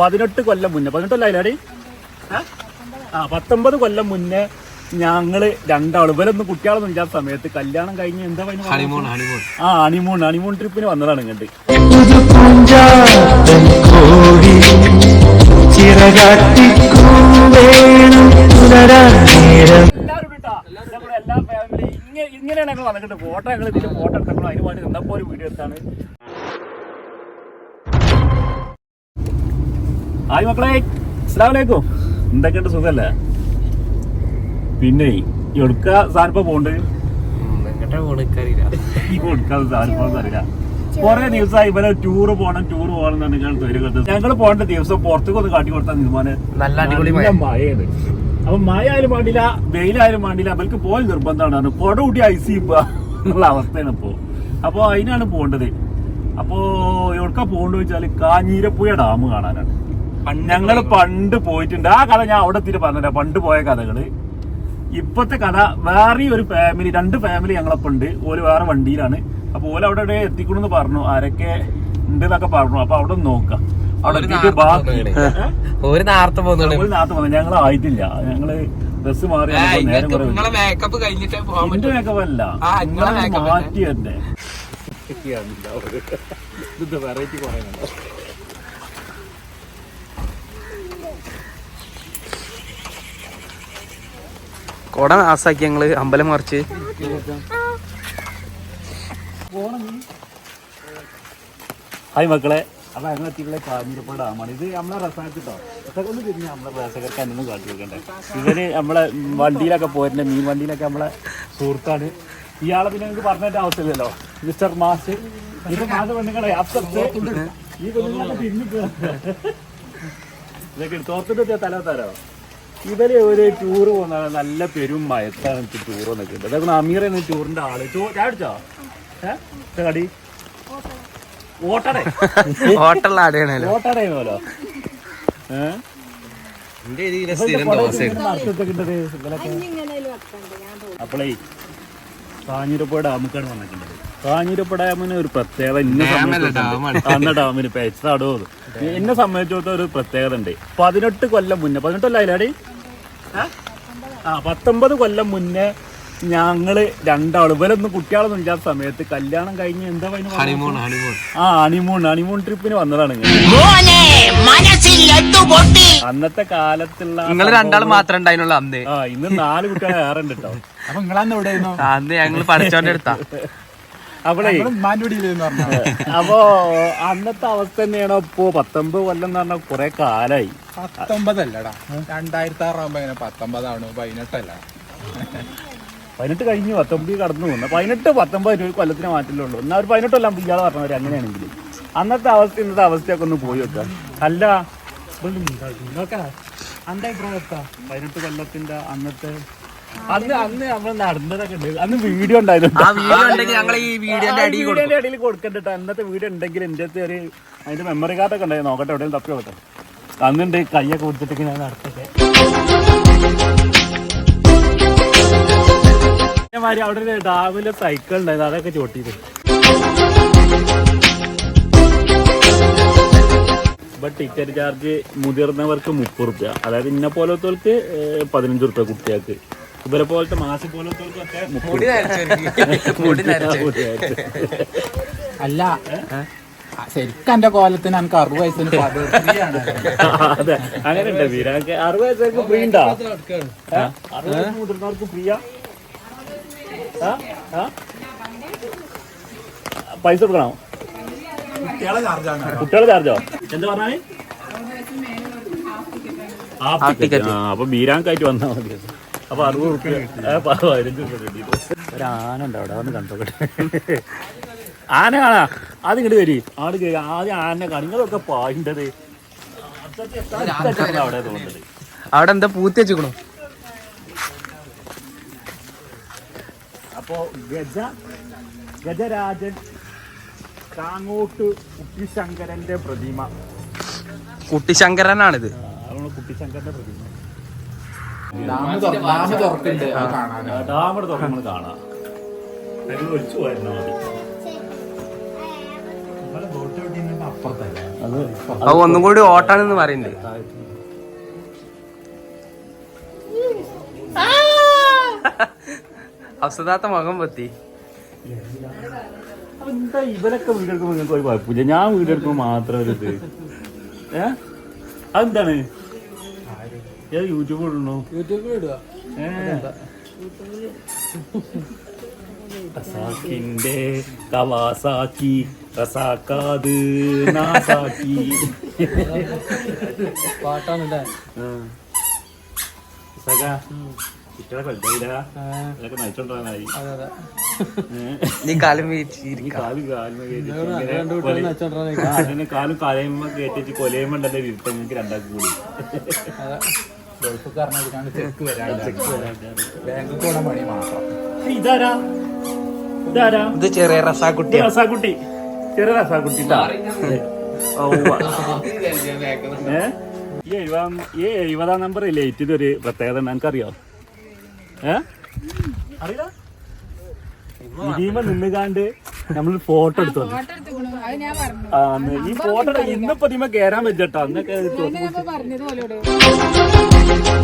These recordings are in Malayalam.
പതിനെട്ട് കൊല്ലം മുന്നേ. പതിനെട്ടല്ലാടി ആ പത്തൊമ്പത് കൊല്ലം മുന്നേ ഞങ്ങൾ രണ്ടാളും ഇവരൊന്നും കുട്ടികളൊന്നും ഇല്ലാത്ത സമയത്ത് കല്യാണം കഴിഞ്ഞ് എന്താ പറയുക ഹണിമൂൺ ഹണിമൂൺ. ആ ഹണിമൂൺ ഹണിമൂൺ ട്രിപ്പിന് വന്നതാണ് ഇങ്ങോട്ട്. ഇങ്ങനെയാണ് ഞങ്ങൾ വന്നിട്ട് ഫോട്ടോ ഞങ്ങൾ ഇതിന്റെ ഫോട്ടോ എടുത്തപ്പോൾ അതിന് വേണ്ടി നിന്നപ്പോൾ ഒരു വീഡിയോ എടുത്താണ്. ഹായ് മക്കളെ. അസ്സലാമു അലൈക്കും എന്തൊക്കെയുണ്ട് സുഖല്ലേ? പിന്നെ എടുക്ക സാധനം പോണ്ട് കൊറേ ദിവസമായി ഇവരെ ടൂറ് പോകണം ടൂറ് പോകണം എന്നാണ് ഞങ്ങൾ പോകേണ്ട ദിവസം പുറത്തേക്ക് ഒന്ന് കാട്ടി കൊടുത്താൽ തീരുമാനം നല്ല അടിപൊളി. മഴയാണ്. അപ്പൊ മഴ ആയാലും വേണ്ടില്ല വെയിലായാലും വേണ്ടില്ല അവർക്ക് പോയി നിർബന്ധമാണ്. കുട കൂട്ടി ഐസി എന്നുള്ള അവസ്ഥയാണ് ഇപ്പോ. അപ്പൊ അതിനാണ് പോകേണ്ടത്. അപ്പോ എവിടക്കാ പോകണ്ടെന്ന് വെച്ചാൽ കാഞ്ഞീരപ്പുഴ ഡാം കാണാനാണ്. ഞങ്ങൾ പണ്ട് പോയിട്ടുണ്ട്. ആ കഥ ഞാൻ അവിടെ എത്തിയിട്ട് പറഞ്ഞില്ല പണ്ട് പോയ കഥകൾ. ഇപ്പത്തെ കഥ വേറെ ഒരു ഫാമിലി രണ്ട് ഫാമിലി ഞങ്ങളൊപ്പം ഉണ്ട്. ഓൽ വേറെ വണ്ടിയിലാണ്. അപ്പൊ ഓല അവിടെ എവിടെ എത്തിക്കണമെന്ന് പറഞ്ഞു. ആരൊക്കെ ഉണ്ട് എന്നൊക്കെ പറഞ്ഞു. അപ്പൊ അവിടെ നോക്കാം. അവിടെ ഒരു നേരത്തെ പോകുന്നുണ്ട് ഞങ്ങൾ ആയിട്ടില്ല. ഞങ്ങൾ ബസ് മാറി മേക്കപ്പ് കഴിഞ്ഞിട്ടേ എന്റെ മാറ്റി ഇത് വെറൈറ്റി കുറെ കൊട ആസാക്കി ഞങ്ങൾ അമ്പലം മറിച്ച്. ഹായ് മക്കളെ. അപ്പൊ ഞങ്ങൾ എത്തിയിട്ടുള്ള കാഞ്ഞിരപ്പുഴ ഡാമാണ്. ഇത് നമ്മളെ റസാക്ക് കേട്ടോ റസാക്ക് ഒന്ന് തിരിഞ്ഞ് നമ്മളെ റസകർക്ക് അന്നൊന്നും കാട്ടി വെക്കണ്ടേ ഇവർ നമ്മളെ വണ്ടിയിലൊക്കെ പോയിട്ട് മീൻ വണ്ടിയിലൊക്കെ നമ്മളെ സുഹൃത്താണ്. ഇയാളെ പിന്നെ നിങ്ങൾക്ക് പറഞ്ഞിട്ട് ആവശ്യമില്ലല്ലോ. മിസ്റ്റർ മാസ് ഇത് മാസ് പെണ്ണുങ്ങളെ അപ്പുറത്ത്. ഇതൊക്കെ തോർത്തിട്ട് തല തരോ? ഇവർ ഒരു ടൂർ പോകുന്ന നല്ല പെരും മയത്താണ് ടൂർ നിൽക്കുന്നത് അതൊക്കെ അമീർ എന്ന ടൂറിന്റെ ആൾ. ചായ അടിച്ചോ ഏഹ് കടി? ഓട്ടടേ. ഏഹ് അപ്പോളേ കാഞ്ഞിരപ്പുഴ ഡാമുക്കാണ് വന്നിട്ടുണ്ടത് കാഞ്ഞിരപ്പുഴ ഡാമിന് ഒരു പ്രത്യേകത. അന്ന ഡാമിന് പെച്ചടോ എന്നെ സംബന്ധിച്ചിടത്തോളം ഒരു പ്രത്യേകത ഉണ്ട്. പതിനെട്ട് കൊല്ലം മുന്നേ പതിനെട്ട് കൊല്ലം അതിലാടി ആ? പത്തൊമ്പത് കൊല്ലം മുന്നേ ഞങ്ങൾ രണ്ടാളും ഇവരൊന്നും കുട്ടികളൊന്നും ഇല്ലാത്ത സമയത്ത് കല്യാണം കഴിഞ്ഞ് എന്താ ഹണിമൂൺ ഹണിമൂൺ ആ ഹണിമൂൺ ഹണിമൂൺ ട്രിപ്പിന് വന്നതാണ്. അന്നത്തെ കാലത്തുള്ള നിങ്ങൾ രണ്ടാൾ മാത്രമേ ഉണ്ടായിരുന്നുള്ളൂ അന്ന്. ആ ഇന്ന് നാല് കുട്ടികളെ ഏറെ ഉണ്ട് കേട്ടോ അപ്പൊ നിങ്ങളന്ന് എവിടെ ആയിരുന്നു അന്ന് ഞങ്ങൾ പഠിച്ചോണ്ട് പറഞ്ഞു അപ്പോ അന്നത്തെ അവസ്ഥ തന്നെയാണോ? ഇപ്പോ പത്തൊമ്പത് കൊല്ലം എന്ന് പറഞ്ഞാൽ കുറെ കാലായി. പത്തൊമ്പതല്ലടാ. രണ്ടായിരത്തി ആറാകുമ്പോ ഇങ്ങനെ പത്തൊമ്പതാണ് പതിനെട്ടല്ല. പതിനെട്ട് കഴിഞ്ഞ് പത്തൊമ്പത് കടന്നു. പോകുന്നു പതിനെട്ട് പത്തൊമ്പത് ഒരു കൊല്ലത്തിന് മാറ്റില്ലുള്ളൂ എന്നാ എന്നാൽ ഒരു പതിനെട്ടല്ല ഇയാളെ പറഞ്ഞവര് അങ്ങനെയാണെങ്കിൽ അന്നത്തെ അവസ്ഥ ഇന്നത്തെ അവസ്ഥയൊക്കെ ഒന്ന് പോയി വെക്കാം അല്ല പതിനെട്ട് കൊല്ലത്തിന്റെ അന്നത്തെ അന്ന് അന്ന് നമ്മൾ നടന്നതൊക്കെ ഉണ്ട്. അന്ന് വീഡിയോ ഉണ്ടായിരുന്നു. ആ വീഡിയോ ഉണ്ടെങ്കിൽ ഞങ്ങൾ ഈ വീഡിയോന്റെ അടിയിൽ കൊടുക്കും. വീഡിയോന്റെ അടിയിൽ കൊടുക്കണ്ടിട്ട് അന്നത്തെ വീഡിയോ ഉണ്ടെങ്കിൽ എന്റെ അടുത്ത് ഒരു അതിന്റെ മെമ്മറി കാർഡൊക്കെ ഉണ്ടായി നോക്കട്ടെ എവിടെയും തപ്പി നോക്കട്ടെ. അന്നുണ്ട് കയ്യൊക്കെ കൊടുത്തിട്ട് ഞാൻ നടത്തട്ടെ അതേമാതിരി അവിടെ ഒരു ഡാമിലെ സൈക്കിൾ ഉണ്ടായിരുന്നു. അതൊക്കെ ചോട്ടിയത് ഇപ്പൊ ടിക്കറ്റ് ചാർജ് മുതിർന്നവർക്ക് മുപ്പത് റുപ്യ. അതായത് ഇന്ന പോലത്തവർക്ക് പതിനഞ്ച് റുപ്യ കുട്ടികൾക്ക്. ഇവരെ പോലത്തെ മാസി പോലത്തെ അല്ല ശരിക്കും എന്റെ കോലത്തിന് എനിക്ക് അറുപത് വയസ്സിന് അതെ അങ്ങനെ വീരൊക്കെ അറുപത് വയസ്സേക്ക് ഫ്രീ ഉണ്ടോ? അറുപത് മുതിർന്നവർക്ക് ഫ്രീയാ? പൈസ കൊടുക്കണോ? കുട്ടികളെ ചാർജോ എന്താ പറഞ്ഞാൽ ഹാഫ് ടിക്കറ്റ് ആ അപ്പൊ ബീരാങ്കായിട്ട് വന്നാൽ മതി. അപ്പൊ അറുപത് റുപ്യ പതിനഞ്ച് റുപ്യ കിട്ടിയിട്ട് ഒരു ആന ഉണ്ട് അവിടെ വന്ന് കണ്ടോട്ടെ ആന കാണാ അത് ഇങ്ങോട്ട് വരി. ആട് കേറി. ആദ്യം ആന കാണും. നിങ്ങളൊക്കെ പായിണ്ടത്. അവിടെ തോന്നുന്നത്. അവിടെ എന്താ പൂത്തി വെച്ചിക്കണു? അപ്പോ ഗജ ഗജരാജൻ കാങ്ങോട്ട് കുട്ടിശങ്കരന്റെ പ്രതിമ. കുട്ടിശങ്കരനാണിത്. കുട്ടിശങ്കരന്റെ പ്രതിമ. ഡാം തുറക്കുന്നുണ്ട് അത് കാണാം. ഒഴിച്ചു പോയിരുന്നാ ഒന്നും കൂടി ഓട്ടാണെന്ന് പറയുന്നത് അവസതാത്ത മുഖം പത്തി. എന്താ ഇവരൊക്കെ വീടെടുക്കുമ്പോ നിങ്ങൾക്ക് ഒരു കുഴപ്പമില്ല. ഞാൻ വീടെടുക്കുമ്പോ മാത്രം ഒരു ഇത്. ഏ? അതെന്താണ്? ഏത് യൂട്യൂബ് ഇടണോ? യൂട്യൂബിൽ ഇടുക. റസാക്കിന്റെ കവാസാക്കി റസാക്കാത് നാസാക്കി. നീ കാലം കാൽ കാലയുമ്പോ കേട്ടിട്ട് കൊലയുമ്പോ ഉണ്ടല്ലോ ഇരുത്തം നിങ്ങൾക്ക് രണ്ടാക്കി കൂടി. ചെക്ക് വരാണ്ട് കൂടെ മാത്രം. ഇതാരാ? ഇതാരാ? ഇത് ചെറിയ റസാക്കുട്ടി കുട്ടി റസാക്കുട്ടി. ചെറിയ റസാക്കുട്ടി? ഈ എഴുപതാം ഈ എഴുപതാം നമ്പർ ലേറ്റ് ഒരു പ്രത്യേകത ഉണ്ട് എനിക്കറിയോ? ഏ? അറിയില്ല? ഇതിമ നിന്നുകാണ്ട് നമ്മൾ ഫോട്ടോ എടുത്തു ഈ ഫോട്ടോ ഇന്നിപ്പോ ഇതിമ കേറാൻ പറ്റട്ടോ അന്നൊക്കെ കേട്ടോ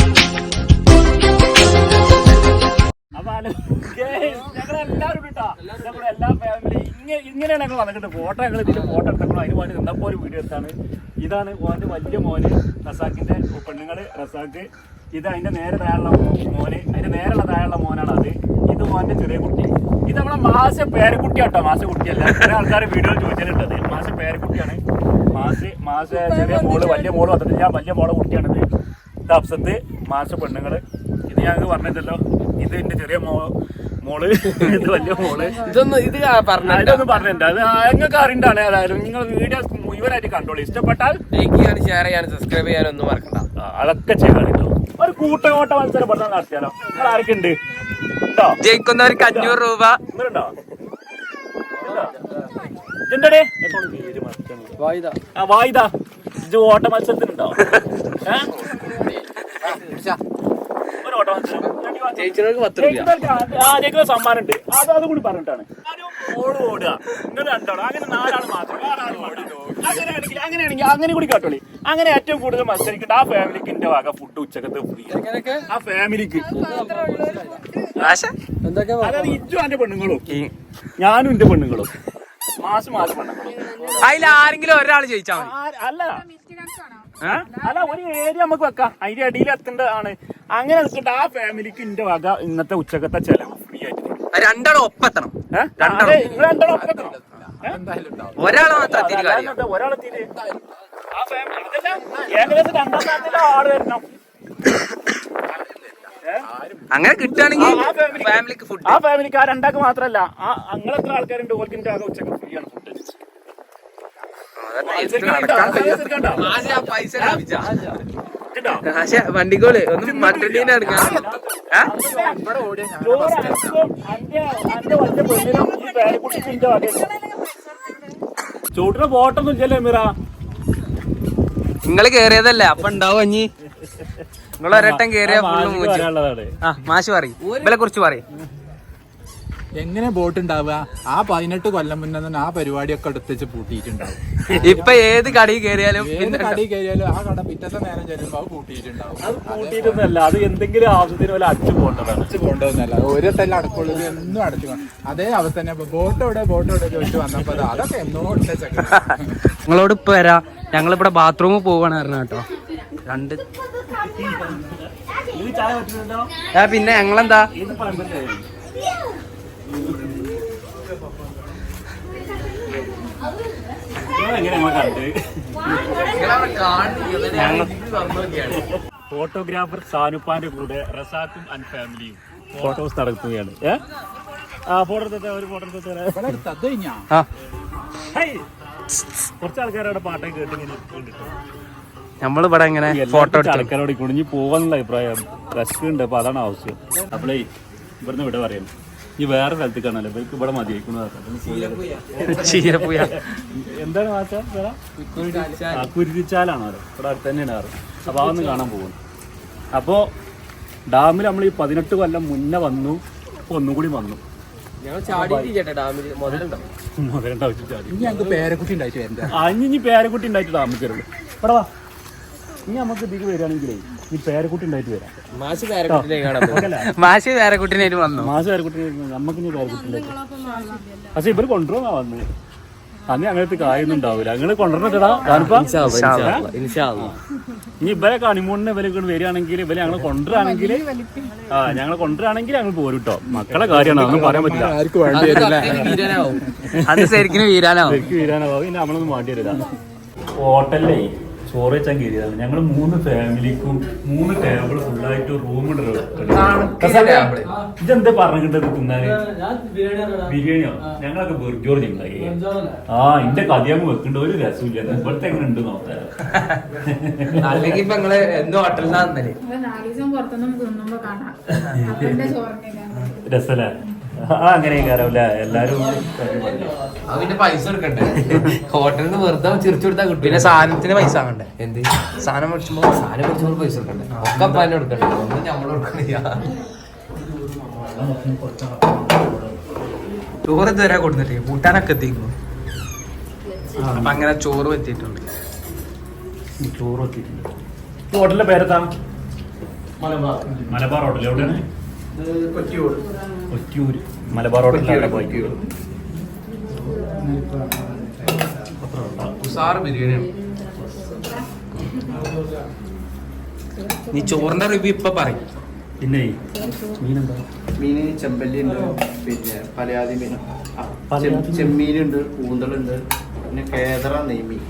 ഇങ്ങനെയാണ് ഞങ്ങൾ വന്നിട്ട് ഫോട്ടോ ഞങ്ങൾ ഇതിന്റെ ഫോട്ടോ എടുത്തപ്പോൾ അതിന് വേണ്ടി നിന്നപ്പോൾ ഒരു വീഡിയോ എടുത്താണ്. ഇതാണ് ഓന്റെ വലിയ മോന് റസാക്കിന്റെ പെണ്ണുങ്ങൾ റസാക്ക് ഇത് അതിന്റെ നേരെ താഴെയുള്ള മോന്. അതിന്റെ നേരെയുള്ള താഴെയുള്ള മോനാണ് അത്. ഇത് മോന്റെ ചെറിയ കുട്ടി. ഇത് നമ്മളെ മാസ പേരക്കുട്ടിയാട്ടോ. മാസ കുട്ടിയല്ല. കുറെ ആൾക്കാർ വീഡിയോ ചോദിച്ചിട്ടുണ്ടത് മാസ പേരക്കുട്ടിയാണ്. മാസ മാസ ചെറിയ മോൾ വലിയ മോൾ വന്നിട്ട് ഞാൻ വലിയ മോളെ കുട്ടിയാണിത്. ഇത് അപ്സത്ത് മാസ പെണ്ണുങ്ങൾ ഇത് ഞാൻ പറഞ്ഞിട്ടല്ലോ ഇത് എന്റെ ചെറിയ മോ മോൾ. ഇത് വലിയ മോൾ. ഇതൊന്നും ഇത് പറഞ്ഞൊന്നും പറഞ്ഞിട്ടുണ്ട് അത് ഞങ്ങൾക്ക് അറിയണ്ടാണ് ഏതായാലും. നിങ്ങൾ വീഡിയോ മുഴുവനായിട്ട് കണ്ടോളൂ. ഇഷ്ടപ്പെട്ടാൽ ലൈക്ക് ചെയ്യാനും ഷെയർ ചെയ്യാനും സബ്സ്ക്രൈബ് ചെയ്യാനും ഒന്നും മറക്കണ്ട. അതൊക്കെ ചെയ്യണം കേട്ടോ ഒരു കൂട്ടകോട്ട മത്സരം പെട്ടെന്ന് നടത്തിയാലോ? നിങ്ങൾ ആരൊക്കെ ഉണ്ട്? ഉണ്ടോ? ജയിക്കുന്നവർക്ക് അഞ്ഞൂറ് രൂപ. നിങ്ങളുണ്ടോ? ഇതെന്തടേ? ആ വായിതാ. ഇത് ഓട്ട മത്സരത്തിനുണ്ടോ? ഏ? ഒരു ഓട്ട മത്സരം ഇങ്ങോട്ട് വാ. ജയിച്ചവർക്ക് പത്ത് രൂപ സമ്മാനം ഉണ്ട് അത് അതും കൂടി പറഞ്ഞിട്ടാണ്. ആരും ഓട് ഓടുക. നിങ്ങൾ രണ്ടാളോ. അങ്ങനെ നാലാൾ മാത്രം. അങ്ങനെയാണെങ്കിൽ അങ്ങനെയാണെങ്കിൽ അങ്ങനെ കൂടി കാട്ടോളി. അങ്ങനെ ഏറ്റവും കൂടുതൽ മത്സരിക്കേണ്ട ആ ഫാമിലിക്ക് എന്റെ വക ഫുഡ് ഉച്ചക്കത്തെ ഫ്രീ ആ ഫാമിലിക്ക്. ആശ? അതായത് ഇജു എന്റെ പെണ്ണുങ്ങളും. ഞാനും എന്റെ പെണ്ണുങ്ങളും. മാസം മാസം പെണ്ണുങ്ങളും. അതിൽ ആരെങ്കിലും ഒരാൾ ജയിച്ചാ മതി. ആ- അല്ല? അല്ല ഒരു ഏരിയ നമുക്ക് വെക്കാം. അതിന്റെ അടിയിൽ എത്തേണ്ടതാണ് അങ്ങനെ നിൽക്കട്ടെ ആ ഫാമിലിക്ക് ഇന്റെ വക ഇന്നത്തെ ഉച്ചക്കത്തെ ചെലവ്. ഫ്രീ ആയിട്ട് തരും. രണ്ടാളും ഒപ്പത്തണം? നിങ്ങൾ രണ്ടാളും ഒപ്പം എത്തണം. ഏ? എന്തായാലും ഉണ്ടാവും ഒരാളെ മാത്രം എത്തിയിട്ട് കാര്യം ആ ഫാമിലി ഏകദേശം രണ്ടാം സ്ഥാനത്തിലെ ആൾ വരണം. അങ്ങനെ കിട്ടുകയാണെങ്കിൽ ആ ഫാമിലിക്ക് ഫുഡ് ആ ഫാമിലിക്ക് ആ രണ്ടാൾക്ക് മാത്രല്ല. ആ അങ്ങനെ എത്ര ആൾക്കാരുണ്ട്? ഓർക്കിന്റെ ആകെ ഉച്ചയ്ക്ക് ഫ്രീ ആണ് ഫുഡ് ആശ വണ്ടിക്കോൾ. ഒന്ന് മട്ടണ്ടീനെ വകയാണ് ചൂട്ടിന് പോട്ടൊന്നും ഇല്ലല്ലേ മിറ. നിങ്ങൾ കേറിയതല്ലേ? അപ്പൊ ഉണ്ടാവും അഞ്ഞി നിങ്ങൾ ഒരട്ടം കേറിയ ഫുള്ള് മൂച്ചു വരാനുള്ളതാണ് ആ മാഷ് പറയും. ഇവരെ കുറിച്ച് പറയും. എങ്ങനെ ബോട്ട് ഉണ്ടാവുക? ആ പതിനെട്ട് കൊല്ലം മുന്നേ തന്നെ ആ പരിപാടിയൊക്കെ എടുത്തേച്ച് പൂട്ടിയിട്ടുണ്ടാവും. ഇപ്പൊ ഏത് കടയിൽ കേറിയാലും ഏത് കടി കയറിയാലും ആ കട പിറ്റത്തെ നേരം ചെല്ലുമ്പോ അത് പൂട്ടിയിട്ടുണ്ടാവും. അത് കൂട്ടിയിട്ടൊന്നല്ല അത് എന്തെങ്കിലും ആവശ്യത്തിന് പോലെ അടിച്ചു പോകേണ്ടതാണ്. അടച്ചു കൊണ്ടുവന്നല്ല ഒരു തെല്ല അടക്കുള്ളൂ എന്നും അടച്ചു പോകണം. അതേ അവസ്ഥ തന്നെ. ബോട്ട് എവിടെ ബോട്ട് എവിടെ ചോദിച്ചു വന്നപ്പോ അത് അതൊക്കെ എന്നോ നിങ്ങളോട് ഇപ്പൊ വരാ. ഞങ്ങളിവിടെ ബാത്റൂമിൽ പോവാണ് പറഞ്ഞ കേട്ടോ. രണ്ട് പിന്നെ ഞങ്ങളെന്താ ഇത് പണ്ടല്ലേ എങ്ങനെ കണ്ട് ഫോട്ടോഗ്രാഫർ സാനുപ്പാന്റെ കൂടെ റസാഖും ആൻഡ് ഫാമിലിയും ഫോട്ടോസ് നടക്കുകയാണ് ഏ? ആ ഫോട്ടോ എടുത്തേ ഒരു ഫോട്ടോ എടുത്തേ ആ. കുറച്ച് ആൾക്കാരവിടെ പാട്ടൊക്കെ കേട്ട് ഇങ്ങനെ ഇരിക്കുന്നുണ്ട്. നമ്മളിവിടെ ഇങ്ങനെ ഫോട്ടോ ആൾക്കാരോട് കുണിഞ്ഞു പോവാന്നുള്ള അഭിപ്രായം. ഉണ്ട് അപ്പൊ അതാണ് ആവശ്യം. അപ്പളേ ഇവിടുന്ന് ഇവിടെ പറയാം ഈ വേറെ സ്ഥലത്ത് കാണാല്ലോ? ഇവർക്ക് ഇവിടെ മതി ചീരപ്പുയ എന്താണ് മാറ്റാ ആ കുരുതിച്ചാലാണ് അവിടെ. ഇവിടെ അടുത്ത് തന്നെയാണ് ആറ്. അപ്പൊ അതൊന്ന് കാണാൻ പോകും അപ്പോ ഡാമിൽ നമ്മൾ ഈ പതിനെട്ട് കൊല്ലം മുന്നേ വന്നു. ഒന്നുകൂടി ഒന്നും കൂടി വന്നു. പേരക്കുട്ടി ഉണ്ടായിട്ട് ഡാമിൽ കയറുള്ളൂ. ഇവിടെ വാ. ഇനി നമുക്ക് ഇതിക്ക് വരികയാണെങ്കിലേ ഈ പേരക്കുട്ടി ഉണ്ടായിട്ട് വരാം. മാഷ് പേരക്കുട്ടിനെ കാണാൻ പോകും മാഷി വേറെ വന്നു? മാഷി പേരക്കുട്ടി നമുക്ക് ഇനി പേരക്കുട്ടി ഉണ്ടായിട്ട് പക്ഷെ ഇവർ കൊണ്ടുപോകാൻ വന്നു. അന്ന് അങ്ങനത്തെ കായൊന്നും ഉണ്ടാവില്ല അങ്ങനെ കാണിപ്പാ. ഇനി ഇവരെ കണിമൂണിന് ഇവരെ ഇങ്ങോട്ട് വരികയാണെങ്കിൽ ഇവരെ ഞങ്ങൾ കൊണ്ടുവരാണെങ്കിൽ ആ ഞങ്ങൾ കൊണ്ടുവരാണെങ്കിൽ ഞങ്ങൾ പോരും കേട്ടോ മക്കളെ കാര്യമാണ് അതൊന്നും പറയാൻ പറ്റില്ല. ആർക്ക് വേണ്ടി വരില്ല. വീരനാവും. ശരിക്കും വീരാനാവും. ശരിക്കും വീരാനാവും. പിന്നെ നമ്മളൊന്നും വേണ്ടി വരില്ല. ഹോട്ടലിലേ ചോറ് വെച്ചാൽ കയറിയതാണ് ഞങ്ങൾ മൂന്ന് ഫാമിലിക്കും മൂന്ന് ടേബിൾ ഫുള്ളായിട്ട് റൂം ഇതെന്താ പറഞ്ഞിട്ട് തിന്നാന്? ബിരിയാണിയോ? ഞങ്ങളൊക്കെ ബെർജോർ ഉണ്ടാക്കി ആ ഇന്റെ കഥയാകുമ്പോ വെക്കേണ്ട. ഒരു രസമില്ല ഇവിടുത്തെ എങ്ങനെ ഉണ്ട് നോക്കാൻ അല്ലെങ്കിൽ ഇപ്പൊ നിങ്ങൾ എന്തോ ചോറിനെ? രസല്ലേ? ആ അങ്ങനെ എല്ലാരും അവന്റെ പൈസ കൊടുക്കണ്ടേ? ഹോട്ടലിൽ നിന്ന് വെറുതെ ചിരിച്ചു കൊടുത്താൽ കിട്ടും പിന്നെ സാധനത്തിന് പൈസ ആകണ്ടേ എന്ത്? സാധനം മേടിച്ചുമ്പോ സാധനം മേടിച്ചപ്പോൾ പൈസ കൊടുക്കണ്ടേ? ഒക്കെ പല കൊടുക്കണ്ടേ? ഒന്നും നമ്മൾ കൊടുക്കണില്ല. ചോറ് ഇതുവരെ കൊടുത്തിട്ട് കൂട്ടാനൊക്കെ എത്തിക്കുന്നു അപ്പൊ അങ്ങനെ ചോറ് എത്തിയിട്ടുണ്ട് ചോറ് എത്തിയിട്ടുണ്ട് ഹോട്ടലിന്റെ പേരെത്താ മലബാർ ഹോട്ടൽ. എവിടെയാണ്? കൊറ്റിയൂര് മലബാർ ഹോട്ടലിലാണ് പോയി. ഉസാറ് ബിരിയാണിയാണ്. നീ ചോറിന്റെ റിവ്യൂ ഇപ്പൊ പറയും. പിന്നെ മീനെന്താ? മീന് ചെമ്പല്ലി ഉണ്ട് പിന്നെ പലയാതി മീൻ. ചെമ്മീനുണ്ട് കൂന്തളുണ്ട് പിന്നെ കേദറ നെയ്മീൻ.